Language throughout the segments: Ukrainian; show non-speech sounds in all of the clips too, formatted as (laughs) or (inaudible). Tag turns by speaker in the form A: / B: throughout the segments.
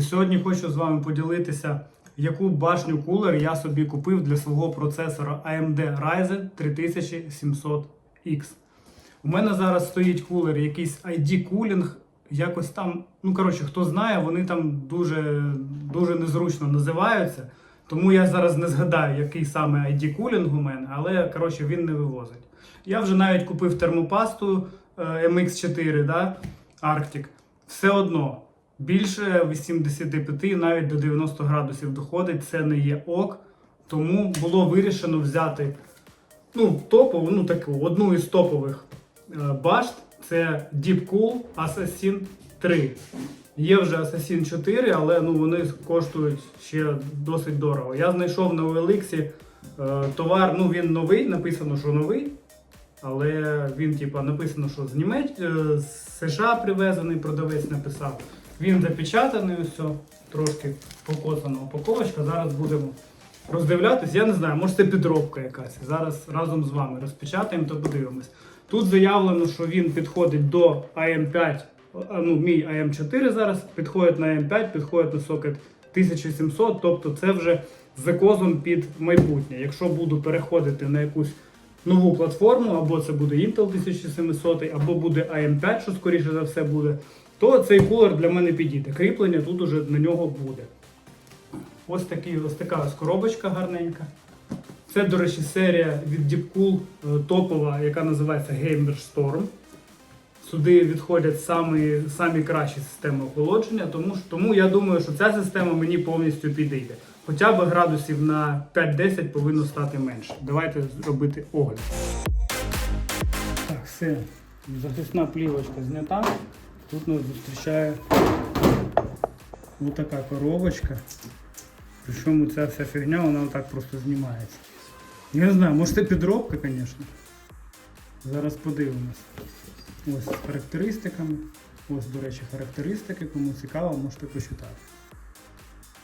A: Сьогодні хочу з вами поділитися, яку башню кулер я собі купив для свого процесора AMD Ryzen 3700X. У мене зараз стоїть кулер, якийсь ID Cooling, якось там, ну коротше, хто знає, вони там дуже, дуже незручно називаються. Тому я зараз не згадаю, який саме ID Cooling у мене, але коротше, він не вивозить. Я вже навіть купив термопасту е, MX4, да, Arctic. Все одно. Більше 85, навіть до 90 градусів доходить, це не є ок. Тому було вирішено взяти ну, топову, ну таку, одну із топових е, башт. Це Deepcool Assassin 3. Є вже Assassin 4, але ну, вони коштують ще досить дорого. Я знайшов на OLX е, товар, ну він новий, написано, що новий. Але він, типа, написано, що з Німеч... е, з США привезений, продавець написав. Він запечатаний, все, трошки покоцана упаковочка. Зараз будемо роздивлятись. Я не знаю, може це підробка якась. Зараз разом з вами розпечатаємо та подивимось. Тут заявлено, що він підходить до AM5, ну, мій AM4 зараз, підходить на AM5, підходить на сокет 1700, тобто це вже з закозом під майбутнє. Якщо буду переходити на якусь нову платформу, або це буде Intel 1700, або буде AM5, що скоріше за все буде, то цей кулер для мене підійде. Кріплення тут уже на нього буде. Ось, такий, ось така ось коробочка гарненька. Це, до речі, серія від Deepcool е, топова, яка називається Gamer Storm. Сюди відходять самі, самі кращі системи охолодження, тому, тому я думаю, що ця система мені повністю підійде. Хоча б градусів на 5-10 повинно стати менше. Давайте робити огляд. Так, все. Захисна плівочка знята. Тут нас зустрічає така коробочка. Причому ця вся фігня, вона так просто знімається. Я не знаю, може це підробка, звісно. Зараз подивимось. Ось з характеристиками. Ось, до речі, характеристики, кому цікаво, можете почитати.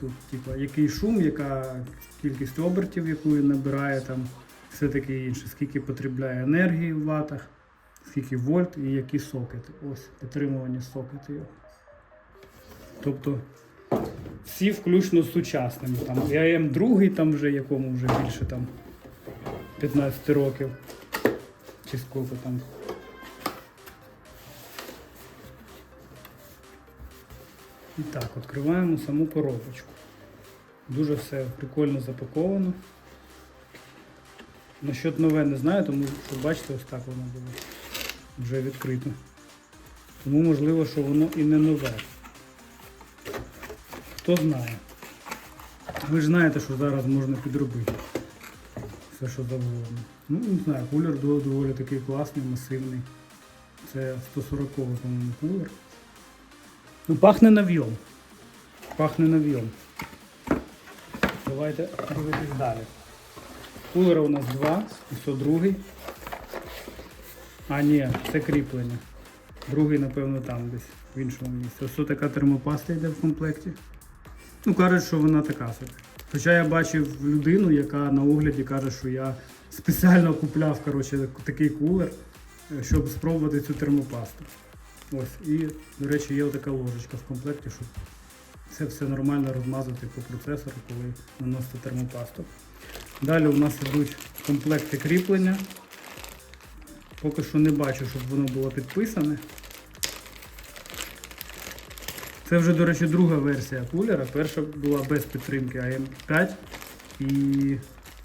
A: Тут, типа, який шум, яка кількість обертів, яку він набирає, там, все таке інше, скільки потребляє енергії в ватах, скільки вольт і які сокети. Ось, підтримування сокетів. Тобто всі включно з сучасними. Там і АМ2 там вже, якому вже більше там 15 років. Чи скільки там. І так, відкриваємо саму коробочку. Дуже все прикольно запаковано. Насчет нове не знаю, тому що бачите, ось так воно було вже відкрито. Тому можливо, що воно і не нове. Хто знає. Ви ж знаєте, що зараз можна підробити. Все, що завгодно. Ну, не знаю, кулер доволі такий класний, масивний. Це 140 по-моєму, кулер. Ну, пахне нав'йом. Пахне нав'йом. Давайте дивитись далі. Кулера у нас два, ось другий. А, ні, це кріплення. Другий, напевно, там десь, в іншому місці. Ось така термопаста йде в комплекті. Ну, кажуть, що вона така собі. Хоча я бачив людину, яка на огляді каже, що я спеціально купляв коротше, такий кулер, е, щоб спробувати цю термопасту. Ось, і, до речі, є така ложечка в комплекті, щоб це все нормально розмазати по процесору, коли наносити термопасту. Далі у нас йдуть комплекти кріплення. Поки що не бачу, щоб воно було підписане. Це вже, до речі, друга версія кулера. Перша була без підтримки AM5 і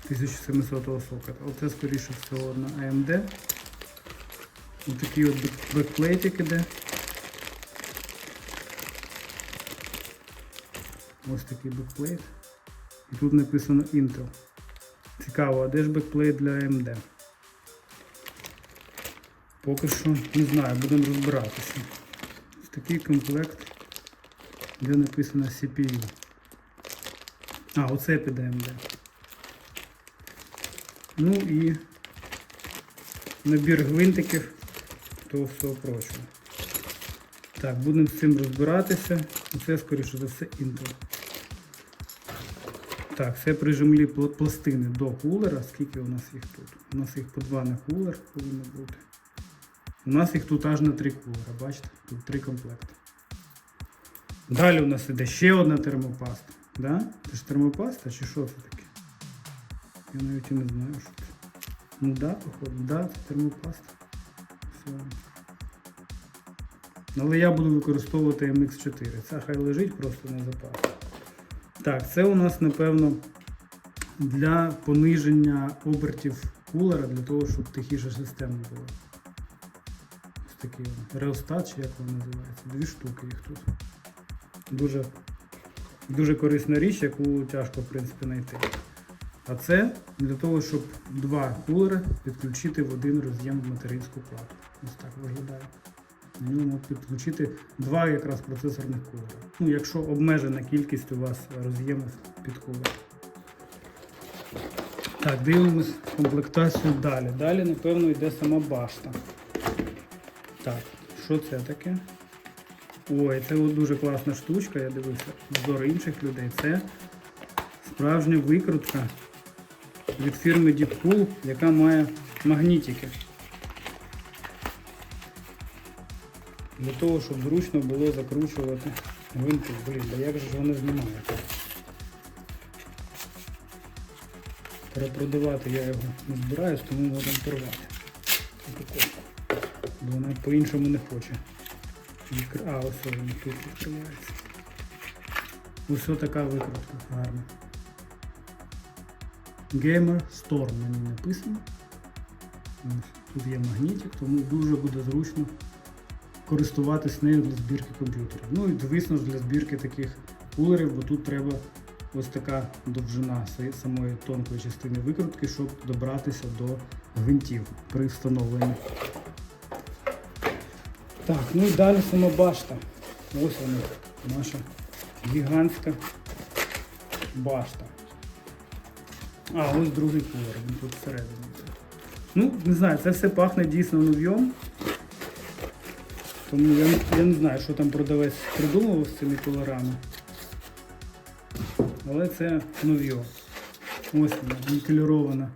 A: 1700 сокета. Оце, скоріше всього, на AMD. Ось такий от бекплейтик іде. Ось такий бекплейт. І тут написано Intel. Цікаво, а де ж бекплейт для AMD? Поки що не знаю, будемо розбиратися. Ось такий комплект, де написано CPU. А, оце під AMD. Ну і набір гвинтиків того всього прочого. Так, будемо з цим розбиратися. Це, скоріше за все, Intel. Так, це прижимлі пластини до кулера. Скільки у нас їх тут? У нас їх по два на кулер повинно бути. У нас їх тут аж на три кулера, бачите? Тут три комплекти. Далі у нас іде ще одна термопаста. Да? Це ж термопаста чи що це таке? Я навіть і не знаю, що це. Ну да, походу, да, це термопаста. Все. Але я буду використовувати MX4. Це хай лежить просто на запас. Так, це у нас, напевно, для пониження обертів кулера, для того, щоб тихіша система була. Такий реостат, чи як він називається. Дві штуки їх тут. Дуже, дуже корисна річ, яку тяжко, в принципі, знайти. А це для того, щоб два кулери підключити в один роз'єм в материнську плату. Ось так виглядає. На ньому підключити два якраз процесорних кулера. Ну, якщо обмежена кількість у вас роз'ємів під кулер. Так, дивимось комплектацію далі. Далі, напевно, йде сама башта. Так, що це таке? Ой, це дуже класна штучка, я дивився обзори інших людей. Це справжня викрутка від фірми Deepcool, яка має магнітики. Для того, щоб зручно було закручувати гвинти. Блін, да як же ж вони знімаються? Перепродавати я його не збираюсь, тому можемо порвати. Бо вона по-іншому не хоче. А, ось він тут відкривається. Ось така викрутка гарна. Gamer Storm на ній написано. Тут є магнітик, тому дуже буде зручно користуватись нею для збірки комп'ютерів. Ну і звісно ж для збірки таких кулерів, бо тут треба ось така довжина самої тонкої частини викрутки, щоб добратися до гвинтів при встановленні. Так, ну і далі сама башта. Ось вона, наша гігантська башта. А, ось другий кулер, він тут всередині. Ну, не знаю, це все пахне дійсно нов'єм. Тому я, я не знаю, що там продавець придумував з цими кольорами. Але це нов'йо. Ось вона, нікельована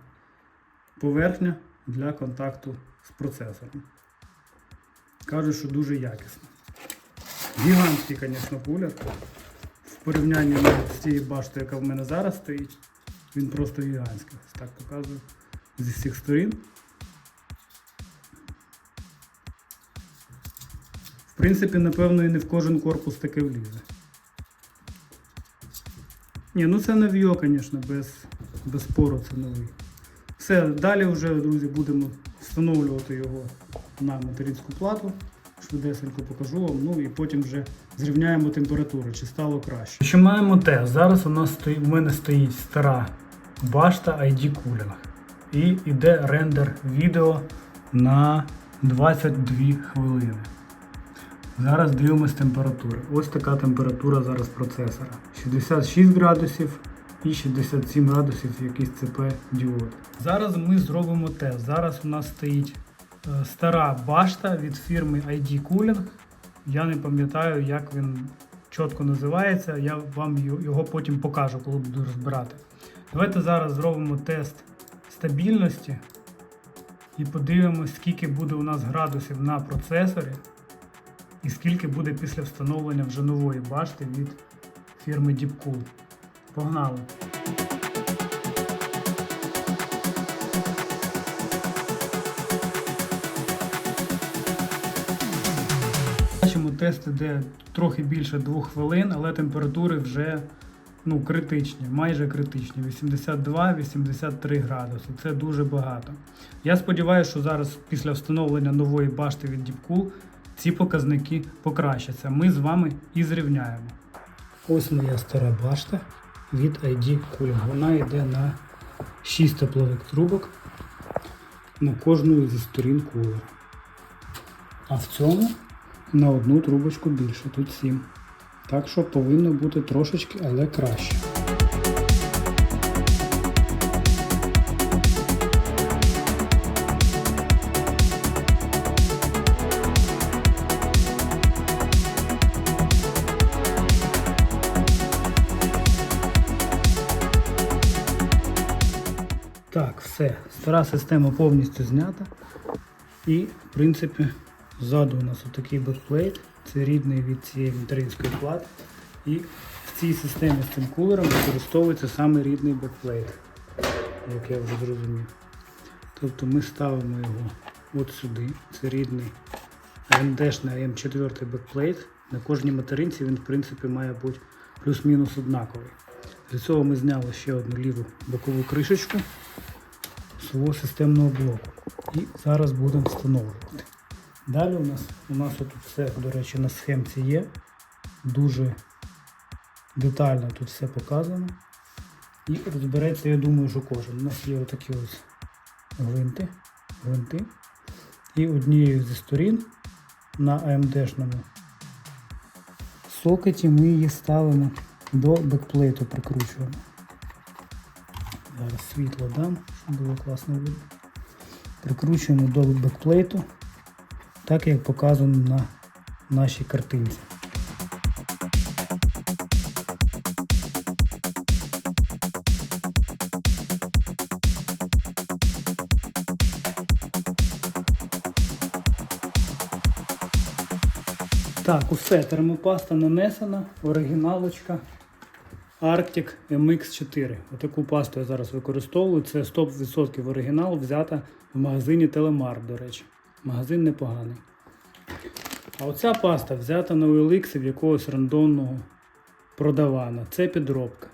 A: поверхня для контакту з процесором. Кажуть, що дуже якісно. Гігантський, звісно, кулер. В порівнянні з тією баштою, яка в мене зараз стоїть, він просто гігантський. Так показую зі всіх сторін. В принципі, напевно, і не в кожен корпус таке влізе. Ні, ну це нов'йо, звісно, без, без спору це новий. Все, далі вже, друзі, будемо встановлювати його на материнську плату. Швидесенько покажу вам, ну і потім вже зрівняємо температуру, чи стало краще. Що маємо те? Зараз у нас стоїть, в мене стоїть стара башта ID Cooling. І йде рендер відео на 22 хвилини. Зараз дивимось температури. Ось така температура зараз процесора. 66 градусів і 67 градусів якийсь ЦП діод. Зараз ми зробимо тест. Зараз у нас стоїть стара башта від фірми ID Cooling. Я не пам'ятаю, як він чітко називається. Я вам його потім покажу, коли буду розбирати. Давайте зараз зробимо тест стабільності і подивимось, скільки буде у нас градусів на процесорі і скільки буде після встановлення вже нової башти від фірми Deepcool. Погнали! Бачимо, тест іде трохи більше 2 хвилин, але температури вже ну, критичні, майже критичні. 82-83 градуси. Це дуже багато. Я сподіваюся, що зараз після встановлення нової башти від Deepcool ці показники покращаться. Ми з вами і зрівняємо. Ось моя стара башта від ID Cooling. Вона йде на 6 теплових трубок на кожну зі сторін кулера. А в цьому на одну трубочку більше, тут 7. Так що повинно бути трошечки, але краще. Так, все. Стара система повністю знята. І, в принципі, ззаду у нас отакий бекплейт Це рідний від цієї материнської плати. І в цій системі з цим кулером використовується саме рідний бекплейт, як я вже зрозумів. Тобто ми ставимо його от сюди. Це рідний AMD-шний AM4 бекплейт. На кожній материнці він, в принципі, має бути плюс-мінус однаковий. Для цього ми зняли ще одну ліву бокову кришечку свого системного блоку. І зараз будемо встановлювати. Далі у нас у нас тут все, до речі, на схемці є. Дуже детально тут все показано. І розбереться, я думаю, що кожен. У нас є отакі ось гвинти. гвинти. І однією зі сторін на AMD-шному сокеті ми її ставимо до бекплейту, прикручуємо. Зараз світло дам, щоб було класно видно. Прикручуємо до бекплейту, так як показано на нашій картинці. Так, усе, термопаста нанесена, оригіналочка Arctic MX4. Отаку пасту я зараз використовую. Це 100% оригінал, взята в магазині Телемар, до речі. Магазин непоганий. А оця паста взята на OLX в якогось рандомного продавана. Це підробка.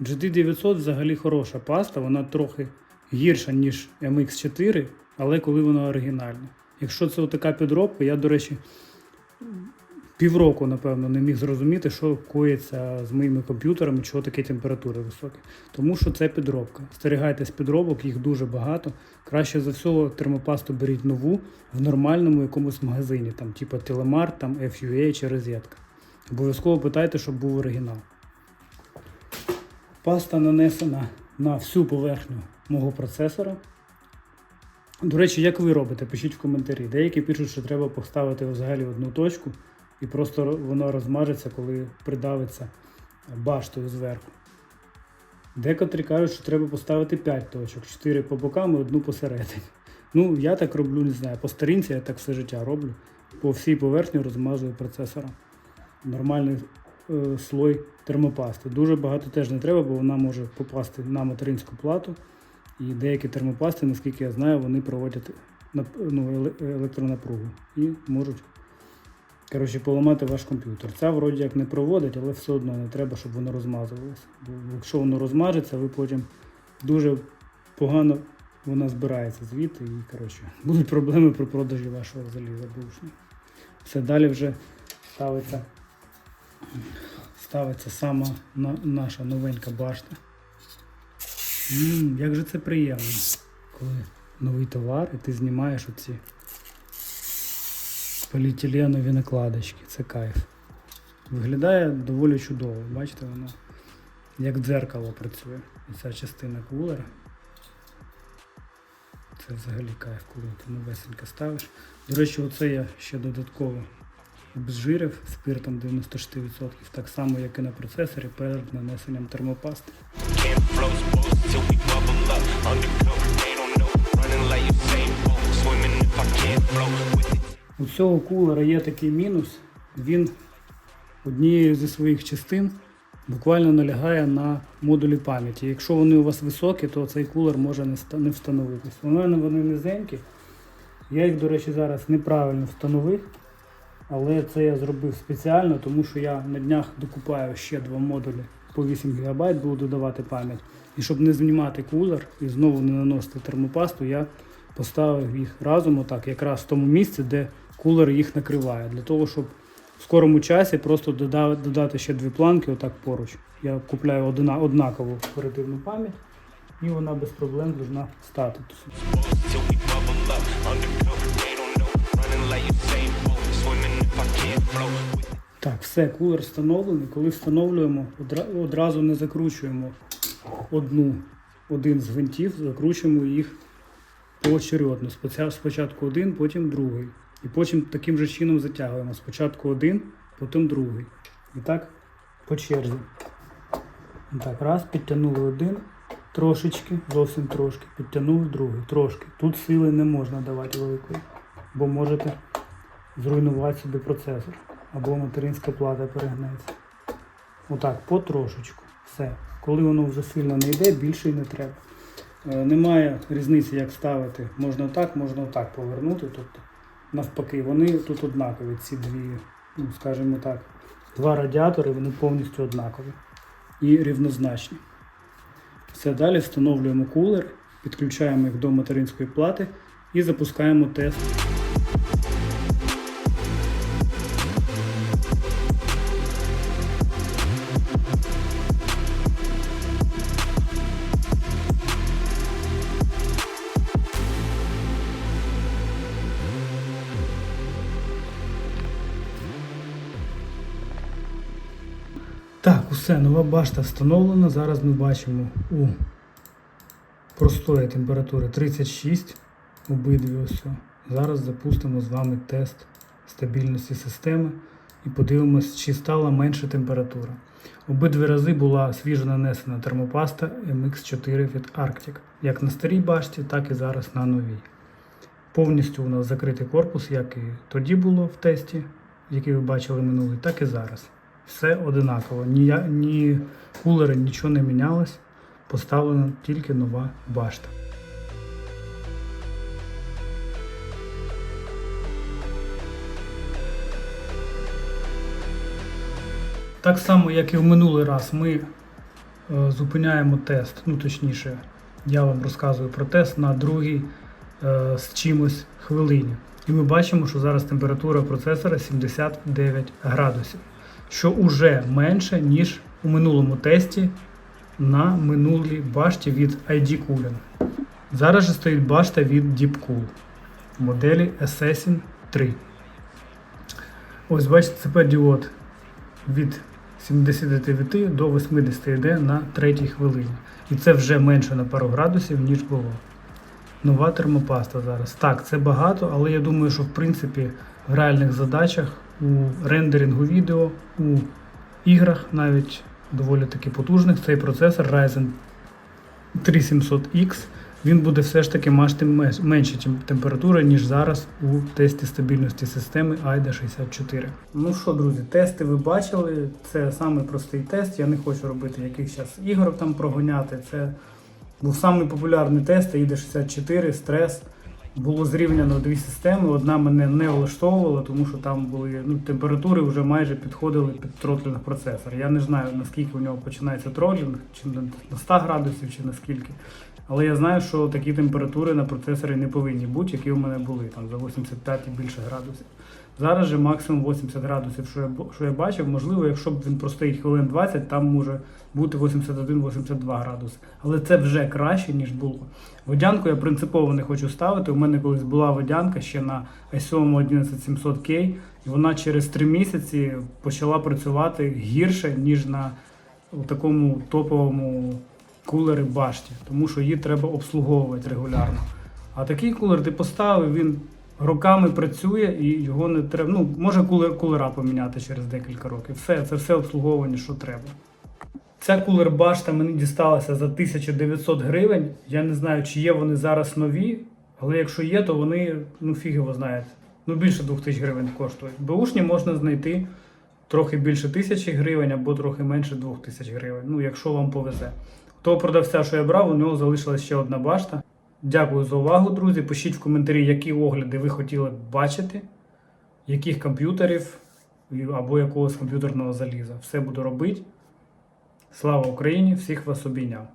A: GD900 взагалі хороша паста, вона трохи гірша, ніж MX4, але коли вона оригінальна. Якщо це така підробка, я, до речі, півроку, напевно, не міг зрозуміти, що коїться з моїми комп'ютерами, чого такі температури високі. Тому що це підробка. Стерігайтесь підробок, їх дуже багато. Краще за всього термопасту беріть нову в нормальному якомусь магазині, там, типу Теlemar, там FUA чи розетка. Обов'язково питайте, щоб був оригінал. Паста нанесена на всю поверхню мого процесора. До речі, як ви робите, пишіть в коментарі. Деякі пишуть, що треба поставити взагалі одну точку і просто воно розмажеться, коли придавиться баштою зверху. Декотрі кажуть, що треба поставити 5 точок, 4 по бокам і одну посередині. Ну, я так роблю, не знаю. По старінці я так все життя роблю. По всій поверхні розмазую процесора. Нормальний е, слой термопасти. Дуже багато теж не треба, бо вона може попасти на материнську плату. І деякі термопасти, наскільки я знаю, вони проводять ну, електронапругу і можуть коротше, поламати ваш комп'ютер. Ця вроді як не проводить, але все одно не треба, щоб воно розмазувалося. Бо якщо воно розмажеться, ви потім дуже погано вона збирається звідти і коротше, (laughs) будуть проблеми при продажі вашого заліза бушного. Все далі вже ставиться, ставиться сама на- наша новенька башта. М, як же це приємно, коли новий товар і ти знімаєш оці поліетиленові накладочки. Це кайф. Виглядає доволі чудово. Бачите, воно як дзеркало працює. Ця частина кулера. Це взагалі кайф, коли ти новесенько ставиш. До речі, оце я ще додатково обезжирив спиртом 96%, так само, як і на процесорі перед нанесенням термопасти. У цього кулера є такий мінус. Він однією зі своїх частин буквально налягає на модулі пам'яті. Якщо вони у вас високі, то цей кулер може не встановитись. У мене вони низенькі. Я їх, до речі, зараз неправильно встановив. Але це я зробив спеціально, тому що я на днях докупаю ще два модулі по 8 ГБ, буду додавати пам'ять. І щоб не знімати кулер і знову не наносити термопасту, я поставив їх разом, отак, якраз в тому місці, де кулер їх накриває. Для того, щоб в скорому часі просто додати ще дві планки отак поруч. Я купляю одна, однакову оперативну пам'ять, і вона без проблем повинна стати. Так, все, кулер встановлений. Коли встановлюємо, одразу не закручуємо одну, один з гвинтів, закручуємо їх поочередно. Спочатку один, потім другий. І потім таким же чином затягуємо. Спочатку один, потім другий. І так по черзі. І Так, раз, підтягнули один, трошечки, зовсім трошки, підтягнули другий, трошки. Тут сили не можна давати великої, бо можете зруйнувати собі процесор. або материнська плата перегнеться. Отак, потрошечку. Все. Коли воно вже сильно не йде, більше й не треба. Е, Немає різниці, як ставити. Можна так, можна отак повернути. Тобто, навпаки, вони тут однакові, ці дві, ну, скажімо так, два радіатори, вони повністю однакові і рівнозначні. Все далі встановлюємо кулер, підключаємо їх до материнської плати і запускаємо тест. Усе, нова башта встановлена. Зараз ми бачимо у простої температури 36 обидві ось. Зараз запустимо з вами тест стабільності системи і подивимось, чи стала менша температура. Обидві рази була свіжо нанесена термопаста MX4 від Arctic, як на старій башті, так і зараз на новій. Повністю у нас закритий корпус, як і тоді було в тесті, який ви бачили минулий, так і зараз. Все одинаково. Ні, ні кулери, нічого не мінялось. Поставлена тільки нова башта. Так само, як і в минулий раз, ми е, зупиняємо тест, ну точніше, я вам розказую про тест на другій е, з чимось хвилині. І ми бачимо, що зараз температура процесора 79 градусів, що вже менше, ніж у минулому тесті на минулій башті від ID Cooling. Зараз же стоїть башта від Deepcool моделі Assassin 3. Ось бачите, цп діод від 79 до 80 йде на третій хвилині. І це вже менше на пару градусів, ніж було. Нова термопаста зараз. Так, це багато, але я думаю, що в принципі в реальних задачах у рендерингу відео, у іграх навіть доволі таки потужних, цей процесор Ryzen 3700X, він буде все ж таки мати менші температури, ніж зараз у тесті стабільності системи AIDA 64. Ну що, друзі, тести ви бачили. Це самий простий тест. Я не хочу робити якихось ігор там прогоняти. Це був самий популярний тест AIDA 64, стрес. Було зрівняно дві системи. Одна мене не влаштовувала, тому що там були ну, температури вже майже підходили під тротлінг процесор. Я не знаю наскільки у нього починається тротлінг, чи на на 100 градусів, чи наскільки. Але я знаю, що такі температури на процесорі не повинні бути, які у мене були там за 85 і більше градусів. Зараз же максимум 80 градусів, що я, що я бачив, можливо, якщо б він простоїть хвилин 20, там може бути 81-82 градуси. Але це вже краще, ніж було. Водянку я принципово не хочу ставити. У мене колись була водянка ще на i7 11700K, і вона через 3 місяці почала працювати гірше, ніж на такому топовому кулері башті, тому що її треба обслуговувати регулярно. А такий кулер ти поставив, він роками працює і його не треба. Ну, може кулера поміняти через декілька років. Все, це все обслуговування, що треба. Ця кулер башта мені дісталася за 1900 гривень. Я не знаю, чи є вони зараз нові, але якщо є, то вони, ну фіг його знаєте, ну більше 2000 гривень коштують. Бушні можна знайти трохи більше тисячі гривень або трохи менше 2000 гривень. Ну, якщо вам повезе. Того продавця, що я брав, у нього залишилась ще одна башта. Дякую за увагу, друзі. Пишіть в коментарі, які огляди ви хотіли б бачити, яких комп'ютерів або якогось комп'ютерного заліза. Все буду робити. Слава Україні! Всіх вас обійняв!